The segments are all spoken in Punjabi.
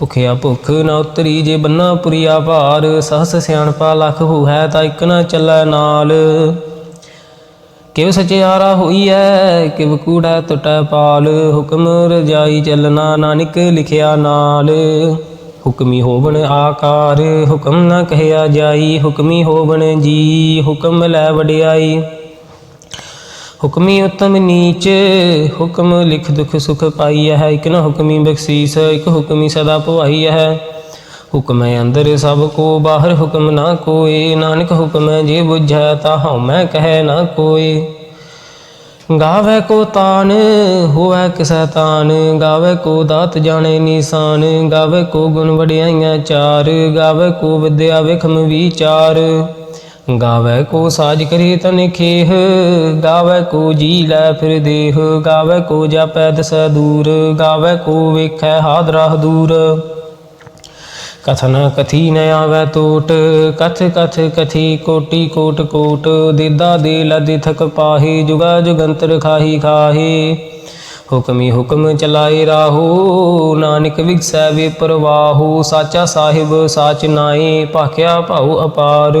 ਭੁਖਿਆ ਭੁਖ ਨਾ ਉਤਰੀ ਜੇ ਬੰਨਾ ਪੁਰੀਆ ਭਾਰ, ਸਹਸ ਸਿਆਣਪਾ ਲਖ ਹੋਇ ਤਾਂ ਇਕ ਨਾ ਚੱਲੈ ਨਾਲ। ਕਿਵ ਸਚਿਆਰਾ ਹੋਈਐ, ਕਿਵ ਕੂੜਾ ਟਟੈ ਪਾਲ। ਹੁਕਮ ਰਜਾਈ ਚੱਲਣਾ ਨਾਨਕ ਲਿਖਿਆ ਨਾਲ। ਹੁਕਮੀ ਹੋਵਣ ਆਕਾਰ, ਹੁਕਮ ਨਾ ਕਹਿਆ ਜਾਈ। ਹੁਕਮੀ ਹੋਵਣ ਜੀ, ਹੁਕਮ ਲੈ ਵਡਿਆਈ। ਹੁਕਮੀ ਉਤਮ ਨੀਚ, ਹੁਕਮ ਲਿਖ ਦੁਖ ਸੁਖ ਪਾਈ ਹੈ, ਇਕ ਨ ਹੁਕਮੀ ਬਖਸ਼ੀਸ, ਇਕ ਹੁਕਮੀ ਸਦਾ ਭਵਾਈ ਹੈ। ਹੁਕਮ ਹੈ ਅੰਦਰ ਸਭ ਕੋ, ਬਾਹਰ ਹੁਕਮ ਨਾ ਕੋਏ, ਨਾਨਕ ਹੁਕਮ ਹੈ ਜੇ ਬੁਝੈ ਤਾ ਹਉ ਮੈਂ ਕਹਿ ਨਾ ਕੋਏ। ਗਾਵੇ ਕੋ ਤਾਨ ਹੋਵੇ ਕਿਸੈ ਤਾਨ, ਗਾਵੇ ਕੋ ਦਾਤ ਜਾਣੇ ਨਿਸ਼ਾਨ, ਗਾਵੇ ਕੋ ਗੁਣ ਵਡਿਆਈਆਂ ਚਾਰ, ਗਾਵੇ ਕੋ ਵਿਦਿਆ ਵਿਖਮ ਵਿਚਾਰ। ਗਾਵੇ ਕੋ ਸਾਜ ਕਰੇ ਤਨ ਖੇਹ, ਗਾਵੇ ਕੋ ਜੀ ਲੈ ਫਿਰ ਦੇਹ, ਗਾਵੇ ਕੋ ਜਾਪੈ ਦਸੈ ਦੂਰ, ਗਾਵੇ ਕੋ ਵੇਖੈ ਹਾਦਰਾ ਦੂਰ। ਕਥਨ ਕਥੀ ਨ ਆਵੈ ਟੋਟ ਕਥ ਕਥ ਕਥੀ ਕੋਟੀ ਕੋਟ ਕੋਟ, ਦੇਦਾ ਦੇ ਲਦਿ ਥਕ ਪਾਹੀ, ਜੁਗਾ ਜੁਗੰਤਰ ਖਾਹੀ ਖਾਹੀ। ਹੁਕਮੀ ਹੁਕਮ ਚਲਾਏ ਰਾਹੂ, ਨਾਨਕ ਵਿਗਸੈ ਵੇ ਪਰਵਾਹੂ, ਸਾਚਾ ਸਾਹਿਬ ਸਾਚ ਨਾਏ, ਭਾਖਿਆ ਭਾਉ ਅਪਾਰ।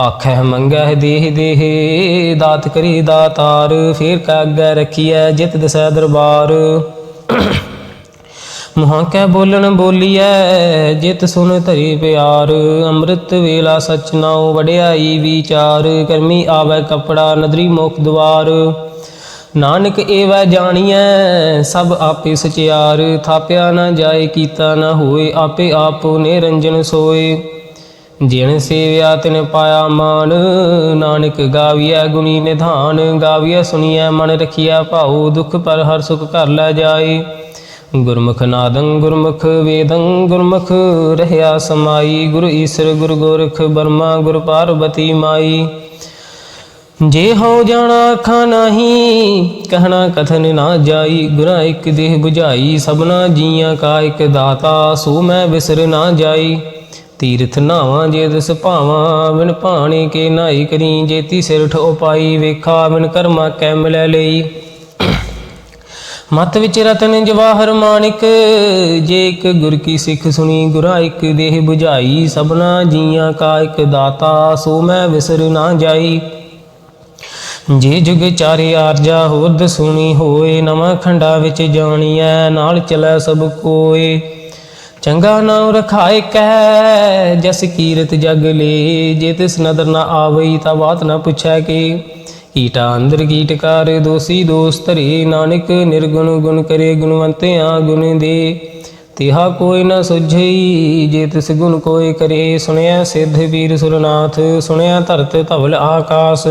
ਆਖੈ ਮੰਗੈ ਦੇਹ ਦੇਹ, ਦਾਤ ਕਰੀ ਦਾਤਾਰ, ਫੇਰ ਕਾ ਅੱਗੇ ਰਖੀਐ ਜਿਤ ਦਸੈ ਦਰਬਾਰ। ਮੁਹਾਂ ਕੈ ਬੋਲਣ ਬੋਲੀਐ, ਜਿਤ ਸੁਣ ਧਰੀ ਪਿਆਰ। ਅੰਮ੍ਰਿਤ ਵੇਲਾ ਸਚ ਨਾਉ ਵਡਿਆਈ ਵਿਚਾਰ, ਕਰਮੀ ਆਵੈ ਕਪੜਾ ਨਦਰੀ ਮੁਖ ਦੁਆਰ ਨਾਨਕ ਏਵੈ ਜਾਣੀਐ, ਸਭ ਆਪੇ ਸਚਿਆਰ। ਥਾਪਿਆ ਨਾ ਜਾਏ, ਕੀਤਾ ਨਾ ਹੋਏ, ਆਪੇ ਆਪੋ ਨਿਰੰਜਨ ਸੋਏ। ਜਿਨ ਸੇਵਿਆ ਤਿਨ ਪਾਇਆ ਮਾਨ, ਨਾਨਕ ਗਾਵੀਐ ਗੁਣੀ ਨਿਧਾਨ, ਗਾਵੀਐ ਸੁਣੀਐ ਮਨ ਰਖੀਐ ਭਾਉ, ਦੁਖ ਪਰ ਹਰ ਸੁਖ ਘਰ ਲੈ ਜਾਏ। ਗੁਰਮੁਖ ਨਾਦੰ ਗੁਰਮੁਖ, ਵੇਦੰ ਗੁਰਮੁਖ, ਰਹਿਆ ਸਮਾਈ, ਗੁਰ ਈਸਰ ਗੁਰ ਗੋਰਖ, ਬਰਮਾ ਗੁਰ ਪਾਰਬਤੀ ਮਾਈ। ਜੇ ਹੋ ਜਾਣਾ ਅੱਖਾਂ ਨਹੀਂ, ਕਹਿਣਾ ਕਥਨ ਨਾ ਜਾਈ, ਗੁਰਾਂ ਇੱਕ ਦੇਹ 부ਝਾਈ ਸਭਨਾ ਜੀਆਂ ਕਾ ਇੱਕ ਦਾਤਾ, ਸੋ ਮੈਂ ਵਿਸਰ ਨਾ ਜਾਈ। ਤੀਰਥ ਨਾਵਾਂ ਜੇ ਦਸ ਭਾਵਾਂ, ਬਿਨ ਭਾਣੇ ਕੇ ਨਾਈ ਕਰੀ ਜੇਤੀ ਸਿਰ ਠੋ ਵੇਖਾ ਬਿਨ ਕਰਮਾ ਕੈ ਮਿਲੈ ਲਈ। ਮਤ ਵਿੱਚ ਰਤਨ ਜਵਾਹਰ ਮਾਨਿਕ, ਜੇ ਇੱਕ ਗੁਰ ਕੀ ਸਿੱਖ ਸੁਣੀ, ਗੁਰਾ ਇੱਕ ਦੇਹ 부ਝਾਈ ਸਭਨਾ ਜੀਆਂ ਕਾ ਇੱਕ ਦਾਤਾ, ਸੋ ਮੈਂ ਵਿਸਰ ਨਾ ਜਾਈ। ਜੇ ਜੁਗ ਚਾਰੇ ਆਰਜਾ ਹੋਦ ਸੁਣੀ ਹੋਏ, ਨਵਾਂ ਖੰਡਾ ਵਿੱਚ ਜਾਣੀਐ, ਨਾਲ ਚਲੈ ਸਭ ਕੋਏ। ਚੰਗਾ ਨਾਮ ਰਖਾਏ ਕਹਿ, ਜਸ ਕੀਰਤ ਜਗ ਲੇ। ਜੇ ਤਿਸ ਨਦਰ ਨਾ ਆਵਈ ਤਾਂ ਬਾਤ ਨਾ ਪੁੱਛੈ ਕਿ। ਕੀਟਾ ਅੰਦਰ ਕੀਟਕਾਰ ਦੋਸੀ ਦੋਸ ਧਰੇ। ਨਾਨਕ ਨਿਰਗੁਣ ਗੁਣ ਕਰੇ ਗੁਣਵੰਤਿਆ ਗੁਣ ਦੇ। ਤਿਹਾ ਕੋਈ ਨਾ ਸੁਝਈ, ਜੇ ਤਿਸ ਗੁਣ ਕੋਈ ਕਰੇ। ਸੁਣਿਆ ਸਿੱਧ ਵੀਰ ਸੁਰਨਾਥ ਸੁਣਿਆ ਧਰਤ ਧਵਲ ਆਕਾਸ।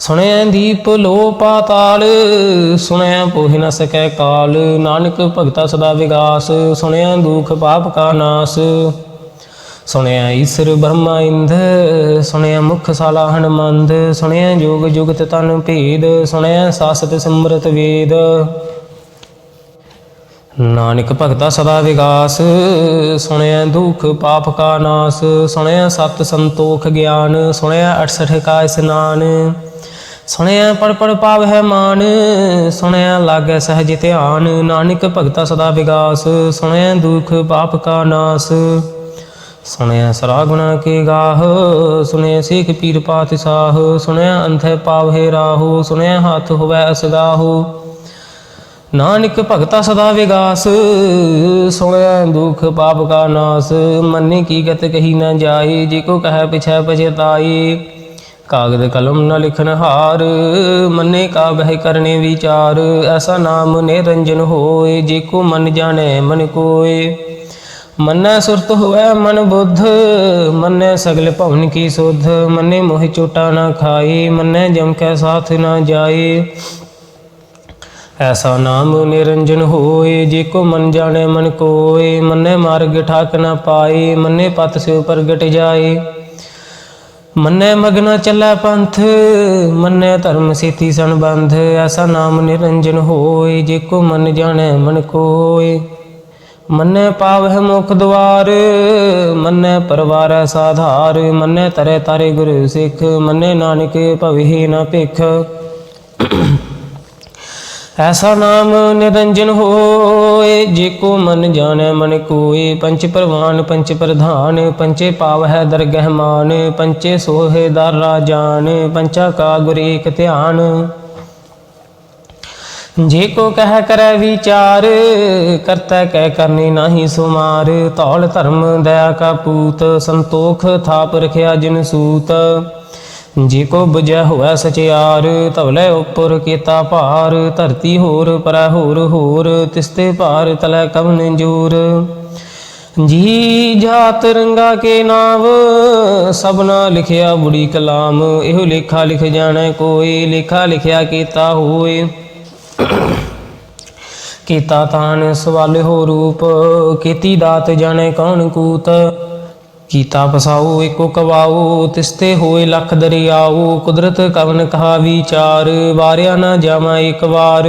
ਸੁਣਿਆ ਦੀਪ ਲੋ ਪਾਤਾਲ ਸੁਣਿਆ ਪੋਹਿ ਨ ਸਕੈ ਕਾਲ। ਨਾਨਕ ਭਗਤਾ ਸਦਾ ਵਿਗਾਸ ਸੁਣਿਆ ਦੁਖ ਪਾਪ ਕਾ ਨਾਸ। ਸੁਣਿਆ ਈਸ਼ਰ ਬ੍ਰਹਮਾ ਇੰਦ ਸੁਣਿਆ ਮੁਖ ਸਾਲਾ ਹਨਮੰਦ ਸੁਣਿਆ ਜੋਗ ਜੁਗਤ ਤਨ ਭੇਦ ਸੁਣਿਆ ਸਾਸਤ ਸਿਮਰਤ ਵੇਦ। ਨਾਨਕ ਭਗਤਾ ਸਦਾ ਵਿਗਾਸ ਸੁਣਿਆ ਦੁਖ ਪਾਪ ਕਾ ਨਾਸ। ਸੁਣਿਆ ਸਤ ਸੰਤੋਖ ਗਿਆਨ ਸੁਣਿਆ 68 ਕਾ ਇਸਨਾਨ। ਸੁਣਿਆ ਪੜ ਪੜ ਪਾਵ ਹੈ ਮਾਨ, ਸੁਣਿਆ ਲਾਗੈ ਸਹਿਜ ਧਿਆਨ, ਨਾਨਕ ਭਗਤਾ ਸਦਾ ਵਿਗਾਸ, ਸੁਣਿਆ ਦੁਖ ਪਾਪ ਕਾ ਨਾਸ। ਸੁਣਿਆ ਸਰਾ ਗੁਣਾ ਕੇ ਗਾਹ, ਸੁਣਿਆ ਸਿਖ ਪੀਰ ਪਾਤਿ ਸਾਹ ਸੁਣਿਆ ਅੰਧੇ ਪਾਵਹਿ ਰਾਹੂ, ਸੁਣਿਆ ਹੱਥ ਹੋਵੈ ਅਸਗਾਹੂ। ਨਾਨਕ ਭਗਤਾ ਸਦਾ ਵਿਗਾਸ, ਸੁਣਿਆ ਦੁਖ ਪਾਪ ਕਾ ਨਾਸ, ਮੰਨੇ ਕੀ ਗਤ ਕਹੀ ਨਾ ਜਾਏ ਜੇ ਕੋ ਕਹੈ ਪਿਛੈ ਪਛਤਾਏ ਕਾਗਦ ਕਲਮ ਨ ਲਿਖਨ ਹਾਰ, ਮੰਨੇ ਕਾ ਬਹਿ ਕਰਨੇ ਵਿਚਾਰ, ਐਸਾ ਨਾਮ ਨਿਰੰਜਨ ਹੋਏ, ਜੇ ਕੋ ਮਨ ਜਾਣੈ ਮਨ ਕੋਏ। ਮੰਨੈ ਸੁਰਤ ਹੋਵੈ ਮਨ ਬੁੱਧ, ਮੰਨੈ ਸਗਲ ਭਵਨ ਕੀ ਸੁਧ, ਮੰਨੇ ਮੋਹ ਚੋਟਾ ਨਾ ਖਾਏ, ਮੰਨੈ ਜਮ ਕੈ ਸਾਥ ਨਾ ਜਾਏ। ਐਸਾ ਨਾਮ ਨਿਰੰਜਨ ਹੋਏ, ਜੇ ਕੋ ਮਨ ਜਾਣੈ ਮਨ ਕੋਏ, ਮੰਨੇ ਮਾਰਗ ਠਾਕ ਨਾ ਪਾਏ, ਮੰਨੇ ਪਤ ਸਿਉ ਪ੍ਰਗਟ ਜਾਏ। ਮੰਨੈ ਮਗਨਾ ਚੱਲੈ ਪੰਥ, ਮੰਨੈ ਧਰਮ ਸੇਤੀ ਸੰਬੰਧ, ਐਸਾ ਨਾਮ ਨਿਰੰਜਨ ਹੋਏ, ਜੇ ਕੋ ਮਨ ਜਾਣੈ ਮਨ ਕੋਏ। ਮੰਨੇ ਪਾਵਹਿ ਮੁਖ ਦਵਾਰ ਮੰਨੈ ਪਰਵਾਰੈ ਸਾਧਾਰ, ਮੰਨੇ ਤਰੇ ਤਾਰੇ ਗੁਰੂ ਸਿੱਖ, ਮੰਨੇ ਨਾਨਕ ਭਵਿ ਨਾ ਭਿਖ। ਐਸਾ ਨਾਮ ਨਿਰੰਜਨ ਹੋਏ, ਜੇ ਕੋ ਮਨ ਜਾਣੈ ਮਨ ਕੋਏ, ਪੰਚ ਪ੍ਰਵਾਨ, ਪੰਚ ਪ੍ਰਧਾਨ, ਪੰਚੇ ਪਾਵ ਹੈ ਦਰਗਹਿ ਮਾਨ, ਪੰਚੇ ਸੋਹੇ ਦਰ ਰਾਜਾਨ, ਪੰਚਾ ਕਾ ਗੁਰ ਏਕ ਧਿਆਨ। ਜੇ ਕੋ ਕਹਿ ਕਰੈ ਵਿਚਾਰ, ਕਰਤਾ ਕਹਿ ਕਰਨੀ ਨਾਹੀ ਸੁਮਾਰ, ਧੌਲ ਧਰਮ ਦਇਆ ਕਾ ਪੂਤ, ਸੰਤੋਖ ਥਾਪ ਰਖਿਆ ਜਿਨ ਸੂਤ। ਜੇ ਕੋ ਬੁਝੈ ਹੋਇ ਸਚਿਆਰ ਧਵਲੇ ਉਪਰ ਕੀਤਾ ਭਾਰ, ਧਰਤੀ ਹੋਰ ਪਰੈ ਹੋਰ ਹੋਰ ਤਿਸਤੇ ਭਾਰ ਤਲੈ ਕਵਨ ਜੂਰ। ਜੀ ਜਾਤ ਰੰਗਾ ਕੇ ਨਾਮ, ਸਭਨਾ ਲਿਖਿਆ ਬੁੜੀ ਕਲਾਮ, ਇਹੋ ਲੇਖਾ ਲਿਖ ਜਾਣੈ ਕੋਈ, ਲੇਖਾ ਲਿਖਿਆ ਕੀਤਾ ਹੋਏ। ਕੀਤਾ ਤਾਨ ਸਵਾਲੇ ਹੋ ਰੂਪ, ਕੀਤੀ ਦਾਤ ਜਾਣੇ ਕੌਣ ਕੂਤ। ਕੀਤਾ ਪਸਾਉ ਏਕੋ ਕਵਾਉ ਤਿਸਤੇ ਹੋਏ ਲਖ ਦਰਿਆਉ ਕੁਦਰਤ ਕਵਨ ਕਹਾ ਵਿਚਾਰ, ਵਾਰਿਆ ਨਾ ਜਾਵਾਂ ਏਕ ਵਾਰ।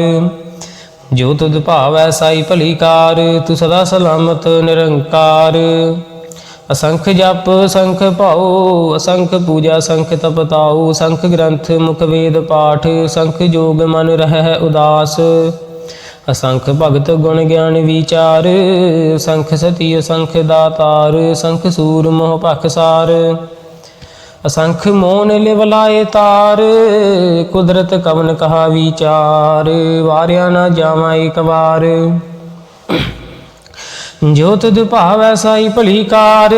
ਜੋ ਤੁਧ ਭਾਵੈ ਸਾਈ ਭਲੀ ਕਾਰ, ਤੂੰ ਸਦਾ ਸਲਾਮਤ ਨਿਰੰਕਾਰ। ਅਸੰਖ ਜਪ ਸੰਖ ਭਾਉ, ਅਸੰਖ ਪੂਜਾ ਸੰਖ ਤਪਤਾਉ ਸੰਖ ਗ੍ਰੰਥ ਮੁਖ ਵੇਦ ਪਾਠ ਸੰਖ ਜੋਗ ਮਨ ਰਹਿ ਉਦਾਸ। ਅਸੰਖ ਭਗਤ ਗੁਣ ਗਿਆਨ ਵਿਚਾਰ, ਸੰਖ ਸਤੀ ਅਸੰਖ ਦਾਤਾਰ, ਸੰਖ ਸੂਰ ਮੋਹ ਭਖਸਾਰ ਅਸੰਖ ਮੋਨ ਲਿਵਲਾਏ ਤਾਰ, ਕੁਦਰਤ ਕਵਨ ਕਹਾ ਵਿਚਾਰ, ਵਾਰਿਆ ਨਾ ਜਾਵਾਂ ਇੱਕ ਵਾਰ। ਜੋ ਤੁਧ ਭਾਵੈ ਸਾਈ ਭਲੀ ਕਾਰ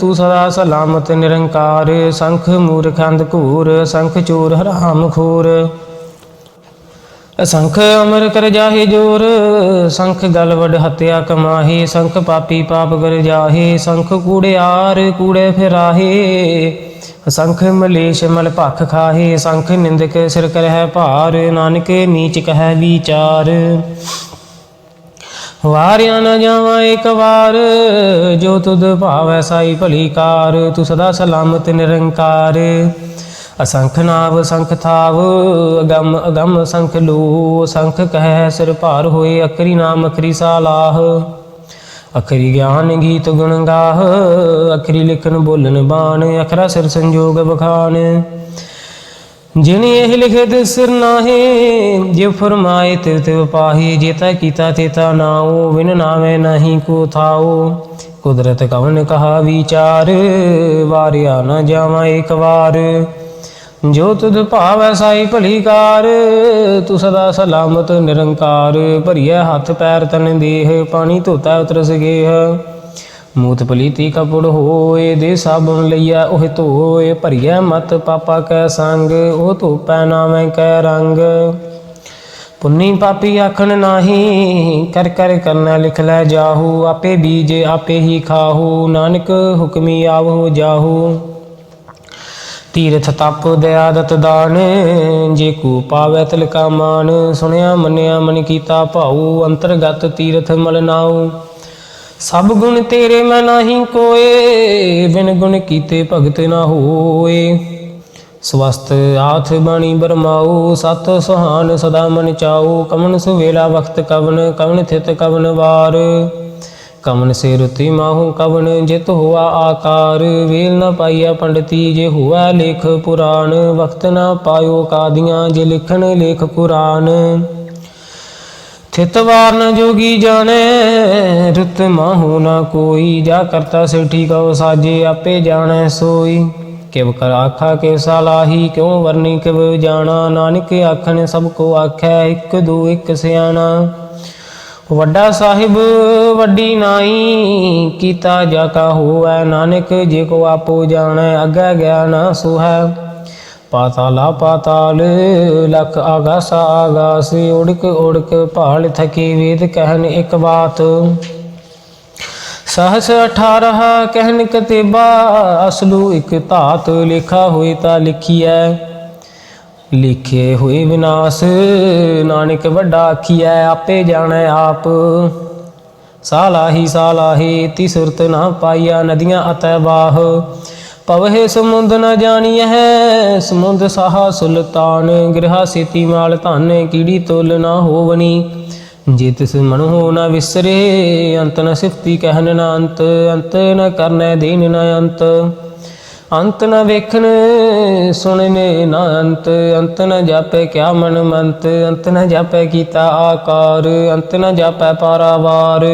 ਤੂੰ ਸਦਾ ਸਲਾਮਤ ਨਿਰੰਕਾਰ। ਸੰਖ ਮੂਰਖ ਅੰਧ ਘੂਰ, ਸੰਖ ਚੋਰ ਹਰਾਮ ਖੋਰ। ਸੰਖ ਅਮਰ ਕਰ ਜਾਹੇ ਜੋਰ, ਸੰਖ ਗਲ ਵਡ ਹਤਿਆ ਕਮਾਹੇ, ਸੰਖ ਪਾਪੀ ਪਾਪ ਕਰ ਜਾਹੇ, ਸੰਖ ਕੂੜਿਆਰ ਕੂੜੇ ਫਿਰਾਹੇ, ਸੰਖ ਮਲੇਸ਼ ਮਲ ਭਖ ਖਾਹੇ, ਸੰਖ ਨਿੰਦਕ ਸਿਰ ਕਰਹਿ ਭਾਰ, ਨਾਨਕ ਨੀਚ ਕਹੈ ਵਿਚਾਰ। ਵਾਰਿਆ ਨਾ ਜਾਵਾਂ ਇੱਕ ਵਾਰ, ਜੋ ਤੁਧ ਭਾਵੈ ਸਾਈ ਭਲੀ ਕਾਰ ਤੂੰ ਸਦਾ ਸਲਾਮਤ ਨਿਰੰਕਾਰ। ਅਸੰਖ ਨਾਵ ਸੰਖ ਥਾਵ, ਅਗੰਮ ਅਗੰਮ ਸੰਖ ਲੋ ਸੰਖ ਕਹਿ ਸਿਰ ਭਾਰ ਹੋਏ ਅਕਰੀ ਨਾਮ ਅਕਰੀ ਸਾਲਾਹ। ਅਖਰੀ ਗਿਆਨ ਗੀਤ ਗੁਣ ਗਾਹ, ਅਖਰੀ ਲਿਖਨ ਬੋਲਨ ਬਾਣ, ਅਖਰਾ ਸਿਰ ਸੰਜੋਗ ਬਖਾਨ ਜਿਨੇ ਇਹ ਲਿਖੇ ਤੇ ਸਿਰ ਨਾਹੀ ਜੇ ਫਰਮਾਏ ਤੇ ਤਿਵ ਪਾਹੀ ਜੇਤਾ ਕੀਤਾ ਤੇਤਾ ਨਾਉ ਵਿਨ ਨਾਵੇ ਨਹੀਂ ਕੋ ਥਾਉ। ਕੁਦਰਤ ਕਵਨ ਕਹਾ ਵਿਚਾਰ, ਵਾਰਿਆ ਨਾ ਜਾਵਾਂ ਇੱਕ ਵਾਰ। ਜੋ ਤੁਧ ਭਾਵੈ ਸਾਈ ਭਲੀ ਕਾਰ ਤੂੰ ਸਦਾ ਸਲਾਮਤ ਨਿਰੰਕਾਰ, ਭਰੀਐ ਹੱਥ ਪੈਰ ਤਨ ਦੇਹ, ਪਾਣੀ ਧੋਤਾ ਉਤਰਸ ਗੇਹ। ਮੂਤ ਪਲੀਤੀ ਕਪੜ ਹੋਏ, ਦੇ ਸਾਬਨ ਲਈਆ ਉਹ ਧੋਏ, ਭਰੀਐ ਮਤ ਪਾਪਾ ਕੈ ਸੰਗ, ਉਹ ਧੋਪੈ ਨਾਵੇਂ ਕੈ ਰੰਗ। ਪੁੰਨੀ ਪਾਪੀ ਆਖਣ ਨਾਹੀ, ਕਰ ਕਰ ਕਰਨਾ ਲਿਖ ਲੈ ਜਾਹੂ, ਆਪੇ ਬੀਜ ਆਪੇ ਹੀ ਖਾਹੂ, ਨਾਨਕ ਹੁਕਮੀ ਆਵੋ ਜਾਹੂ। ਤੀਰਥ ਤਪ ਦਇਆ ਦਾਨ, ਜੇ ਕੋ ਪਾਵੈ ਤਿਲਕਾ ਮਾਨ, ਸੁਣਿਆ ਮੰਨਿਆ ਮਨ ਕੀਤਾ ਭਾਉ, ਅੰਤਰਗਤ ਤੀਰਥ ਮਲ ਨਾਉ। ਸਭ ਗੁਣ ਤੇਰੇ ਮੈਂ ਨਾਹੀ ਕੋਏ, ਬਿਨ ਗੁਣ ਕੀਤੇ ਭਗਤ ਨਾ ਹੋਏ। ਸਵਸਤ ਆਥ ਬਾਣੀ ਬਰਮਾਉ, ਸਤ ਸੁਹਾਨ ਸਦਾ ਮਨ ਚਾਉ, ਕਮਨ ਸੁਵੇਲਾ ਵਖਤ ਕਵਨ ਕਵਨ ਥਿਤ ਕਵਨ ਵਾਰ। ਕਮਨ ਸੇ ਰੁਤੀ ਮਾਹੂ ਕਵਨ, ਜਿਤ ਹੁਆ ਆਕਾਰ। ਵੇਲ ਨ ਪਾਈਆ ਪੰਡਤੀ ਜੇ ਹੁਆ ਲੇਖ ਪੁਰਾਣ। ਵਖਤ ਨ ਪਾਇਓ ਕਾਦੀਆਂ ਜੇ ਲਿਖਣ ਲੇਖ ਕੁਰਾਨ। ਥਿਤ ਵਾਰ ਨ ਜੋਗੀ ਜਾਣੈ, ਰੁਤ ਮਾਹੂ ਨ ਕੋਈ। ਜਾ ਕਰਤਾ ਸਿਠੀ ਕਉ ਸਾਜੇ, ਆਪੇ ਜਾਣੈ ਸੋਈ। ਕਿਵ ਕਰ ਆਖਾ ਕੇ ਸਲਾਹੀ, ਕਿਉ ਵਰਨੀ ਕਿਵ ਜਾਣਾ। ਨਾਨਕ ਆਖਣ ਸਭ ਕੋ ਆਖੈ, ਇੱਕ ਦੋ ਇੱਕ ਸਿਆਣਾ। ਵੱਡਾ ਸਾਹਿਬ, ਵੱਡੀ ਨਾਈ, ਕੀਤਾ ਜਾ ਕਾ ਹੋਐ ਨਾਨਕ, ਜੇ ਕੋ ਆਪੋ ਜਾਣੈ, ਅੱਗੇ ਗਿਆਨ ਸੁਹੈ। ਪਾਤਾਲਾ ਪਾਤਾਲ, ਲਖ ਆਗਾਸ ਆਗਾਸ ਉੜਕ ਉੜਕ ਭਾਲ ਥਕੀ ਵੇਦ ਕਹਿਨ ਇੱਕ ਬਾਤ। ਸਹਸ 18 ਕਹਿਨ ਕਤੇਬਾ, ਅਸਲੂ ਇੱਕ ਧਾਤ ਲਿਖਾ ਹੋਈ ਤਾਂ ਲਿਖੀਐ। ਲਿਖੇ ਹੋਏ ਵਿਨਾਸ਼, ਨਾਨਕ ਵੱਡਾ ਆਖੀਐ, ਆਪੇ ਜਾਣੈ ਆਪ। ਸਾਲਾਹੀ ਸਾਲਾਹੀ ਤੀ ਸੁਰਤ ਨਾ ਪਾਈਆ, ਨਦੀਆਂ ਅਤੈ ਬਾਹ ਪਵਹਿ ਸਮੁੰਦ ਨ ਜਾਣੀਐ, ਸਮੁੰਦ ਸਾਹਾ ਸੁਲਤਾਨ ਗ੍ਰਹਾ ਸੇਤੀ ਮਾਲ ਧਨ, ਕੀੜੀ ਤੁਲ ਨਾ ਹੋਵਨੀ ਜੇ ਤਿਸ ਮਨ ਹੋ ਨਾ ਵਿਸਰੇ, ਅੰਤ ਨ ਸਿਫਤੀ ਕਹਿਨ ਨ ਅੰਤ ਅੰਤ ਨ ਕਰਨੈ ਦੇਨ ਨ ਅੰਤ। ਅੰਤ ਨ ਵੇਖਣ ਸੁਣਨੇ ਨਾ ਅੰਤ ਅੰਤ ਨ ਜਾਪੈ ਕਿਆ ਮਨ ਮੰਤ। ਅੰਤ ਨ ਜਾਪੈ ਕੀਤਾ ਆਕਾਰ। ਅੰਤ ਨ ਜਾਪੈ ਪਾਰਾਵਾਰ।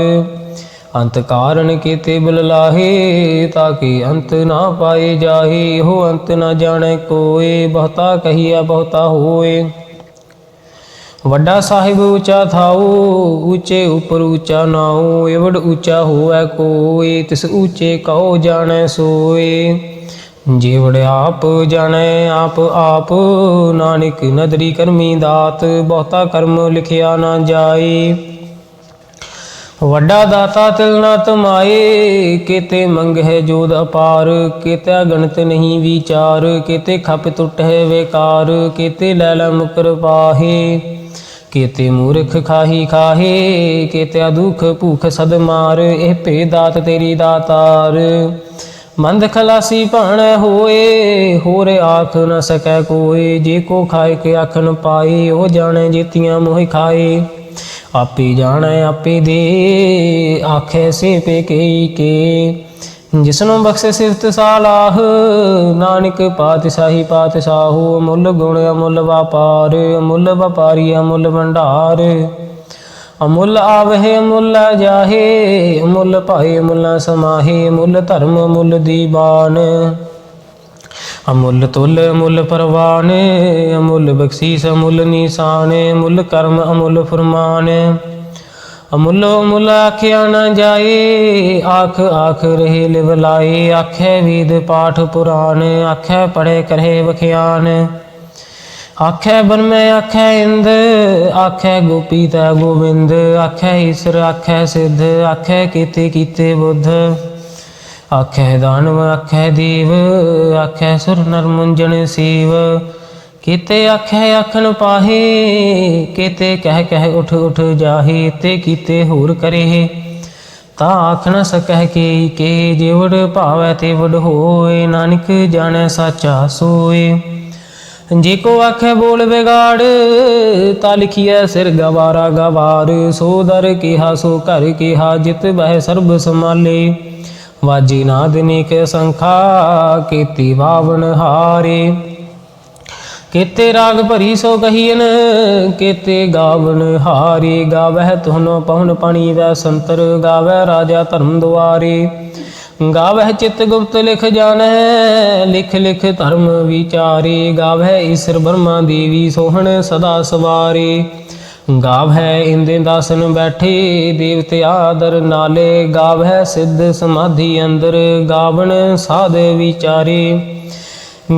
ਅੰਤ ਕਾਰਨ ਕੀਤੇ ਬਲ ਲਾਹੇ ਤਾਕਿ ਅੰਤ ਨਾ ਪਾਏ ਜਾਹੇ। ਹੋ ਅੰਤ ਨਾ ਜਾਣੈ ਕੋਏ, ਬਹੁਤਾ ਕਹੀਆ ਬਹੁਤਾ ਹੋਏ। ਵੱਡਾ ਸਾਹਿਬ ਉੱਚਾ ਥਾਉ, ਉੱਚੇ ਉਪਰ ਉੱਚਾ ਨਾਉ। ਏਵੜ ਉੱਚਾ ਹੋਐ ਕੋਏ, ਤਿਸ ਉੱਚੇ ਕਉ ਜਾਣੈ ਸੋਏ। ਜੀਵੜ ਆਪ ਜਾਣੈ, ਆਪ ਆਪ ਨਾਨਕ ਨਦਰੀ ਕਰਮੀ ਦਾਤ, ਬਹੁਤਾ ਕਰਮ ਲਿਖਿਆ ਨਾ ਜਾਏ। ਵੱਡਾ ਦਾਤਾ ਤਿਲ ਨਾ ਤਮਾਏ, ਕੀਤੇ ਮੰਗ ਹੈ ਜੋਦ ਅਪਾਰ, ਕੀਤੇ ਗਣਤ ਨਹੀਂ ਵਿਚਾਰ, ਕਿਤੇ ਖਪ ਟੁੱਟ ਹੈ ਵੇਕਾਰ, ਕੀਤੇ ਲੈ ਲੈ ਮੁਕਰ ਪਾਹੇ। ਕੀਤੇ ਮੂਰਖ ਖਾਹੀ ਖਾਹੇ, ਕੀਤੇ ਦੁਖ ਭੂਖ ਸਦ ਮਾਰ, ਇਹ ਭੇ ਦਾਤ ਤੇਰੀ ਦਾਤਾਰ। ਮੰਦ ਖਲਾਸੀ ਭਾਣ ਹੋਏ, ਹੋਰ ਆਖ ਨ ਸਕੈ ਕੋਏ ਜੇ ਕੋ ਖਾਏ ਕੇ ਆਖ ਨ ਉਹ ਜਾਣੇ ਜੀਤੀਆਂ ਮੋਹਿ ਖਾਏ। ਆਪੇ ਜਾਣੈ, ਆਪੇ ਦੇ, ਆਖੇ ਸੇ ਪੇ ਕਈ ਕੇ। ਜਿਸਨੂੰ ਬਖਸ਼ੇ ਸਿਫਤ ਸਾਲਾਹ, ਨਾਨਕ ਪਾਤਸ਼ਾਹੀ ਪਾਤਸ਼ਾਹੂ ਅਮੁੱਲ ਗੁਣ ਅਮੁੱਲ ਵਪਾਰ, ਅਮੁੱਲ ਵਪਾਰੀ ਅਮੁੱਲ ਭੰਡਾਰ। ਅਮੁੱਲ ਆਵਹਿ, ਅਮੁੱਲ ਜਾਹੇ, ਅਮੁੱਲ ਭਾਏ ਅਮੁੱਲ ਸਮਾਹੇ ਮੁੱਲ ਧਰਮ ਮੁੱਲ ਦੀਵਾਨ। ਅਮੁੱਲ ਤੁਲ, ਅਮੁੱਲ ਪਰਵਾਨ, ਅਮੁੱਲ ਬਖਸ਼ੀਸ, ਅਮੁੱਲ ਨਿਸ਼ਾਨ, ਅਮੁੱਲ ਕਰਮ, ਅਮੁੱਲ ਫਰਮਾਨ। ਅਮੁੱਲ ਅਮੁੱਲ ਆਖਿਆ ਨਾ ਜਾਏ, ਆਖ ਆਖ ਰਹੇ ਲਿਵ ਲਾਏ, ਆਖੇ ਵੇਦ ਪਾਠ ਪੁਰਾਣ ਆਖੇ ਪੜੇ ਕਰੇ ਵਖਿਆਨ। ਆਖੇ ਬਰਮੇ ਆਖੇ ਇੰਦ, ਆਖੇ ਗੋਪੀ ਤਾ ਗੋਵਿੰਦ, ਆਖੇ ਈਸ਼ਰ, ਆਖੇ ਸਿੱਧ, ਆਖੇ ਕੀਤੇ ਕੀਤੇ ਬੁੱਧ। ਆਖੇ ਦਾਨਵ, ਆਖੇ ਦੇਵ, ਆਖੇ ਸੁਰ ਨਰ ਮੁੰਜਣ ਸੀਵ। ਕੀਤੇ ਆਖੇ ਆਖਣ ਪਾਹੇ, ਕੀਤੇ ਕਹਿ ਕਹਿ ਉਠ ਉਠ ਜਾਹੇ, ਤੇ ਕੀਤੇ ਹੋਰ ਕਰੇ। ਤਾ ਆਖ ਨ ਸਕਹਿ ਕੇ ਕੇ ਜਿਵੜ ਭਾਵੈ ਤੇ ਵਡ ਹੋਏ, ਨਾਨਕ ਜਾਣੈ ਸਾਚਾ ਸੋਏ। ਜੇ ਕੋ ਆਖੇ ਬੋਲ ਵਿਗਾੜ, ਤਾ ਲਿਖੀਐ ਸਿਰ ਗਵਾਰਾ ਗਵਾਰ। ਸੋ ਦਰ ਕਿਹਾ, ਸੋ ਘਰ ਕਿਹਾ, ਜਿਤ ਬਹਿ ਸਰਬ ਸਮਾਲੇ ਵਾਜੀ ਨਾਦ ਨਿਕ ਸੰਖਾ, ਕੀਤੀ ਵਾਵਨ ਹਾਰੇ। ਕੀਤੇ ਰਾਗ ਭਰੀ ਸੋ ਕਹੀਨ ਕੀਤੇ ਗਾਵਨ ਹਾਰੇ। ਗਾਵਹਿ ਤੁਹਨੋ ਪਹੁਨ ਪਾਣੀ ਵੈ ਸੰਤਰ ਗਾਵੈ ਰਾਜਾ ਧਰਮ ਦੁਆਰੇ। ਗਾਵਹਿ ਚਿਤ ਗੁਪਤ ਲਿਖ ਜਾਣੈ, ਲਿਖ ਲਿਖ ਧਰਮ ਵਿਚਾਰੇ। ਗਾਵਹਿ ਈਸ਼ਰ ਬ੍ਰਹਮਾ ਦੇਵੀ ਸੋਹਣ ਸਦਾ ਸਵਾਰੇ। ਗਾਵਹਿ ਇੰਦੇ ਦਾਸਨ ਬੈਠੇ, ਦੇਵਤੇ ਆਦਰ ਨਾਲੇ। ਗਾਵਹਿ ਸਿੱਧ ਸਮਾਧੀ ਅੰਦਰ, ਗਾਵਣ ਸਾਧ ਵਿਚਾਰੇ।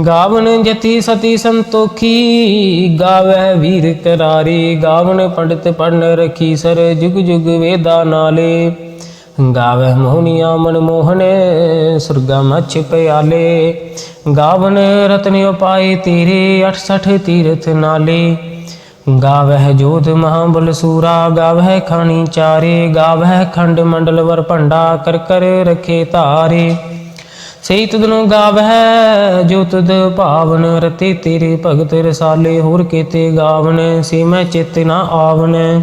ਗਾਵਨ ਜਤੀ ਸਤੀ ਸੰਤੋਖੀ ਗਾਵੈ ਵੀਰ ਕਰਾਰੇ। ਗਾਵਨ ਪੰਡਤ ਪੜਨ ਰਖੀ ਸਰ ਜੁਗ ਜੁਗ ਵੇਦਾ ਨਾਲੇ। ਗਾਵੈ ਮੋਹਨੀਆ ਮਨ ਮੋਹਨੇ, ਸੁਰਗਾ ਮਛ ਪਿਆਲੇ। ਗਾਵਨ ਰਤਨ ਉਪਾਏ ਤੇਰੇ 68 ਤੀਰਥ ਨਾਲੇ। ਗਾਵਹਿ ਜੋਤ ਮਹਾਬਲ ਸੂਰਾ, ਗਾਵਹਿ ਖਾਣੀ ਚਾਰੇ। ਗਾਵਹਿ ਖੰਡ ਮੰਡਲ ਵਰ ਭੰਡਾ, ਕਰ ਕਰ ਰਖੇ ਧਾਰੇ। ਸਹੀ ਤੁਧਨੁ ਗਾਵਹਿ, ਜੋ ਤੁਧ ਭਾਵਨ ਰਤੇ ਤੇਰੇ ਭਗਤ ਰਸਾਲੇ। ਹੋਰ ਕੀਤੇ ਗਾਵਨ, ਸੇ ਮੈਂ ਚਿਤ ਨਾ ਆਵਨ।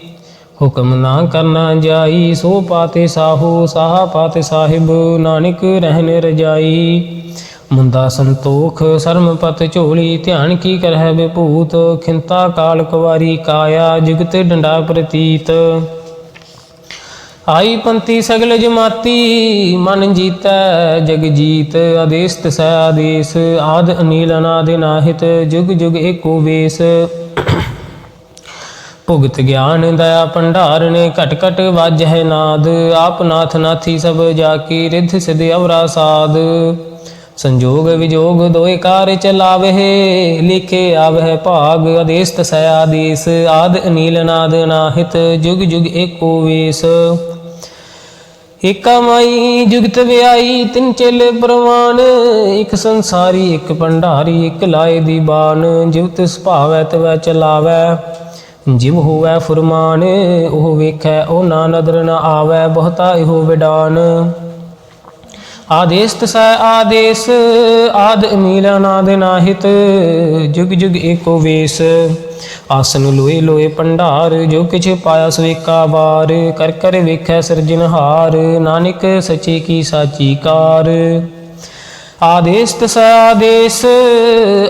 ਹੁਕਮ ਨਾ ਕਰਨਾ ਜਾਈ, ਸੋ ਪਾਤੇ ਸਾਹੋ, ਸਾਹ ਪਾਤੇ ਸਾਹਿਬ, ਨਾਨਕ ਰਹਿਨ ਰਜਾਈ। ਮੁੰਦਾ ਸੰਤੋਖ, ਸਰਮ ਝੋਲੀ, ਧਿਆਨ ਕੀ ਕਰਹਿ ਵਿਭੂਤ, ਖਿੰਤਾ ਕਾਲ ਕੁਵਾਰੀ ਕਾਇਆ, ਜੁਗਤ ਡੰਡਾ ਪ੍ਰਤੀਤ। ਆਈ ਪੰਤੀ ਸਗਲ ਜਮਾਤੀ, ਮਨ ਜੀਤੈ ਜਗ ਜੀਤ ਆਦੇਸ ਤਸੈ ਆਦੇਸ, ਆਦ ਅਨੀਲ ਅਨਾਦ ਨਾਹਿਤ, ਜੁਗ ਜੁਗ ਏਕੋ ਵੇਸ। ਭੁਗਤ ਗਿਆਨ ਦਇਆ ਭੰਡਾਰ ਨੇ ਘਟ ਘਟ ਵਾਜਹਿ ਨਾਦ। ਆਪ ਨਾਥ ਨਾਥੀ ਸਭ ਜਾ ਕੀ ਰਿਧ ਸਿਧ ਅਵਰਾ ਸਾਧ ਸੰਜੋਗ ਵਿਜੋਗ ਦੋਇ ਕਾਰ ਚਲਾਵਹਿ ਲਿਖੇ ਆਵਹਿ ਭਾਗ ਆਦੇਸ ਤਸੈ ਆਦੇਸ ਆਦ ਅਨੀਲ ਨਾਦ ਨਾਹਿਤ, ਜੁਗ ਜੁਗ ਏਕੋ ਵੇਸ। ਏਕਾ ਮਾਈ ਜੁਗਤ ਵਿਆਈ, ਤਿੰਨ ਚੇਲੇ ਪ੍ਰਵਾਨ। ਇੱਕ ਸੰਸਾਰੀ, ਇੱਕ ਭੰਡਾਰੀ, ਇੱਕ ਲਾਏ ਦੀ ਬਾਨ ਜਿਵ ਤਿਸ ਭਾਵੈ ਤਵੈ ਚਲਾਵੈ। ਜਿਵ ਹੋਵੈ ਫੁਰਮਾਨ, ਉਹ ਵੇਖੈ, ਉਹ ਨਾ ਨਦਰ ਨਾ ਆਵੈ, ਬਹੁਤਾ ਇਹੋ ਵਿਡਾਨ। ਆਦੇਸ ਤਸੈ ਆਦੇਸ, ਆਦ ਅਨੀਲ ਨਾਦ ਨਾਹਿਤ ਜੁਗ ਜੁਗ ਏਕੋ ਵੇਸ। ਆਸਨ ਲੋਏ ਲੋਏ ਭੰਡਾਰ, ਜੋ ਕਿਛ ਪਾਇਆ ਸੋ ਏਕਾ ਵਾਰ। ਕਰ ਕਰ ਵੇਖੈ ਸਿਰਜਨਹਾਰ ਨਾਨਕ ਸੱਚੇ ਕੀ ਸਾਚੀ ਕਾਰ। ਆਦੇਸ ਤਸੈ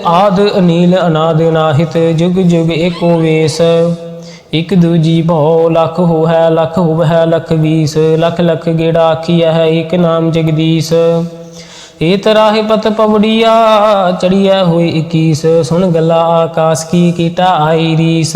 ਆਦ ਅਨੀਲ ਅਨਾਦ ਨਾਹਿਤ, ਜੁਗ ਜੁਗ ਏਕੋ ਵੇਸ। ਇਕ ਦੂਜੀ ਭਉ, ਲਖ ਹੋਹੈ, ਲਖ ਹੋਵੈ ਲਖ ਵੀਸ। ਲਖ ਲਖ ਗੇੜਾ ਆਖੀਐ ਹੈ, ਇਕ ਨਾਮ ਜਗਦੀਸ਼। ਏ ਤਰਾਹਿ ਪਤ ਪਵੜੀਆ, ਚੜੀਐ ਹੋਈ 21 ਸੁਣ ਗੱਲਾ ਆਕਾਸ ਕੀ ਕੀਟਾ ਆਈ ਰੀਸ।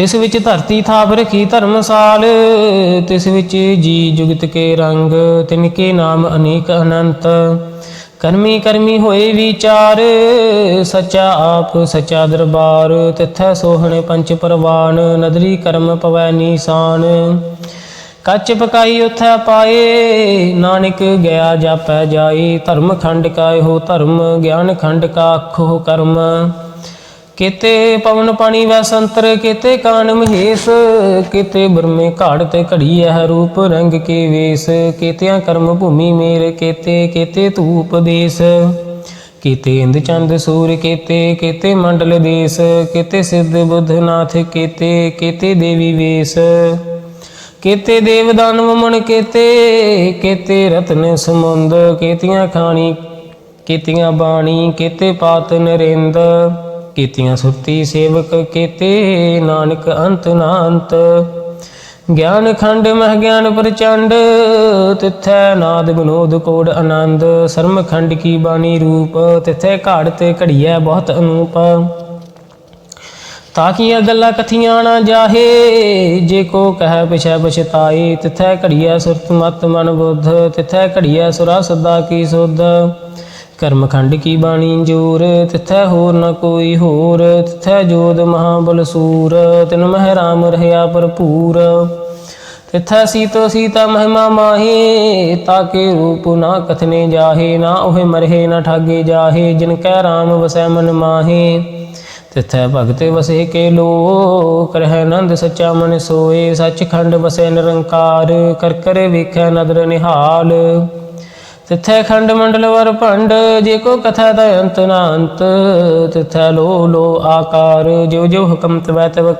ਤਿਸ ਵਿੱਚ ਧਰਤੀ ਥਾਪ ਰਖੀ ਧਰਮਸਾਲ, ਤਿਸ ਵਿੱਚ ਜੀ ਜੁਗਤ ਕੇ ਰੰਗ, ਤਿਨ ਕੇ ਨਾਮ ਅਨੇਕ ਅਨੰਤ। ਕਰਮੀ ਕਰਮੀ ਹੋਏ ਵਿਚਾਰ, ਸਚਾ ਆਪ ਸਚਾ ਦਰਬਾਰ, ਤਿਥੈ ਸੋਹਣੇ ਪੰਚ ਪਰਵਾਨ, ਨਦਰੀ ਕਰਮ ਪਵੈ ਨੀਸਾਨ। ਕੱਚ ਪਕਾਈ ਉਥੈ ਪਾਏ, ਨਾਨਕ ਗਿਆ ਜਾਪੈ ਜਾਈ ਧਰਮ ਖੰਡ ਕਾ ਇਹੋ ਧਰਮ, ਗਿਆਨ ਖੰਡ ਕਾ ਅੱਖੋ ਕਰਮ। ਕਿਤੇ ਪਵਨ ਪਾਣੀ ਵੈ ਸੰਤਰ, ਕਿਤੇ ਕਾਨ ਮਹੇਸ਼, ਕਿਤੇ ਬਰਮੇ ਘਾੜ ਤੇ ਘੜੀ ਹੈ ਰੂਪ ਰੰਗ ਕੇ ਵੇਸ, ਕਿਤਿਆਂ ਕਰਮ ਭੂਮੀ ਮੇਰ ਕਿਤੇ ਕਿਤੇ ਧੂਪ ਦੇਸ, ਕਿਤੇ ਇੰਦ ਚੰਦ ਸੂਰ ਕਿਤੇ ਕਿਤੇ ਮੰਡਲ ਦੇਸ, ਕਿਤੇ ਸਿੱਧ ਬੁੱਧ ਨਾਥ ਕਿਤੇ ਦੇਵੀ ਵੇਸ, ਕਿਤੇ ਦੇਵ ਦਾਨਵ ਮਨ ਕਿਤੇ ਕਿਤੇ ਰਤਨ ਸਮੁੰਦ, ਕੀਤੀਆਂ ਖਾਣੀ, ਕੀਤੀਆਂ ਬਾਣੀ, ਕਿਤੇ ਪਾਤ ਨਰਿੰਦ ਕੀਤੀਆਂ ਸੁਰਤੀ ਸੇਵਕ ਕੀਤੇ, ਨਾਨਕ ਅੰਤ ਨਾ ਅੰਤ ਗਿਆਨ ਖੰਡ ਮਹ ਗਿਆਨ ਪ੍ਰਚੰਡ, ਤਿਥੈ ਨਾਦ ਵਿਨੋਦ ਕੋੜ ਆਨੰਦ। ਸਰਮ ਖੰਡ ਕੀ ਬਾਣੀ ਰੂਪ, ਤਿਥੈ ਘਾੜ ਤੇ ਘੜੀਐ ਬਹੁਤ ਅਨੂਪ। ਤਾਕੀਆਂ ਗੱਲਾਂ ਕਥੀਆਂ ਨਾ ਜਾਹੇ, ਜੇ ਕੋ ਕਹਿ ਪਿਛੈ ਪਛਤਾਏ, ਤਿਥੈ ਘੜੀਐ ਸੁਰਤ ਮਤ ਮਨ ਬੁੱਧ, ਤਿਥੈ ਘੜੀਐ ਸੁਰਾ ਸਦਾ ਕੀ ਸੁਧ। ਕਰਮ ਖੰਡ ਕੀ ਬਾਣੀ ਜੋਰ ਤਿਥੈ ਹੋਰ ਨ ਕੋਈ ਹੋਰ, ਤਿਥੈ ਜੋਦ ਮਹਾਬਲ ਸੂਰ, ਤਿਨ ਮਹਿ ਰਾਮ ਰਹਿਆ ਭਰਪੂਰ। ਤਿਥੈ ਸੀਤੋ ਸੀਤਾ ਮਹਿਮਾ ਮਾਹੀ ਤਾਕੇ ਰੂਪ ਨਾ ਕਥਨੇ ਜਾਹੇ, ਨਾ ਉਹੇ ਮਰਹੇ ਨਾ ਠਾਗੇ ਜਾਹੇ, ਜਿਨ ਕੈ ਰਾਮ ਵਸੈ ਮਨ ਮਾਹੇ। ਤਿਥੈ ਭਗਤੇ ਵਸੇ ਕੇ ਲੋਕ, ਰਹਿ ਆਨੰਦ ਸੱਚਾ ਮਨ ਸੋਏ, ਸੱਚਖੰਡ ਵਸੈ ਨਿਰੰਕਾਰ, ਕਰ ਕਰ ਵੇਖੈ ਨਦਰ ਨਿਹਾਲ। ਤਿਥੈ ਖੰਡ ਮੰਡਲ ਵਰ ਭੰਡ, ਜੇ ਕੋ ਕਥਾ ਦਾ ਅੰਤ ਨਾ ਅੰਤ, ਤਿਥੈ ਲੋ ਲੋ ਆਕਾਰ ਜੋ ਜੋ ਹੁਕਮ ਤਵੈ ਤਵ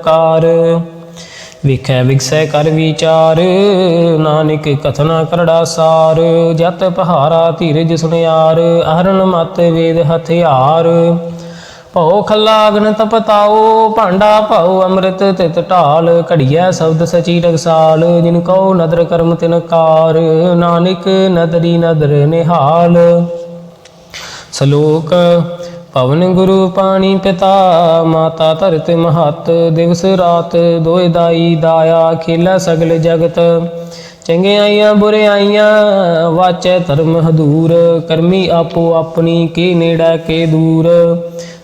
ਵਿਖੈ ਵਿਖਸੈ ਕਰ ਵਿਚਾਰ, ਨਾਨਕ ਕਥਨਾ ਕਰੜਾ ਸਾਰ। ਜਤ ਪਹਾਰਾ ਧੀਰਜ ਸੁਨਿਆਰ ਅਹਰਨ ਮਤ ਵੇਦ ਹਥਿਆਰ। ਭਉ ਖੱਲਾ ਅਗਨ ਤਪਤਾਓ, ਭਾਂਡਾ ਭਉ ਅੰਮ੍ਰਿਤ ਤਿਤ ਢਾਲ, ਘੜੀਐ ਸ਼ਬਦ ਸਚੀ ਰਗਸਾਲ, ਜਿਨ ਕਉ ਨਦਰ ਕਰਮ ਤਿਨ ਕਾਰ, ਨਾਨਕ ਨਦਰੀ ਨਦਰ ਨਿਹਾਲ। ਸ਼ਲੋਕ ਪਵਨ ਗੁਰੂ ਪਾਣੀ ਪਿਤਾ, ਮਾਤਾ ਧਰਤ ਮਹਤ, ਦਿਵਸ ਰਾਤ ਦੋਇ ਦਾਈ ਦਾਇਆ, ਖੇਲਾ ਸਗਲ ਜਗਤ। ਚੰਗਿਆਈਆਂ ਬੁਰਿਆਈਆਂ ਵਾਚੈ ਧਰਮ ਹਦੂਰ, ਕਰਮੀ ਆਪੋ ਆਪਣੀ, ਕੇ ਨੇੜਾ ਕੇ ਦੂਰ।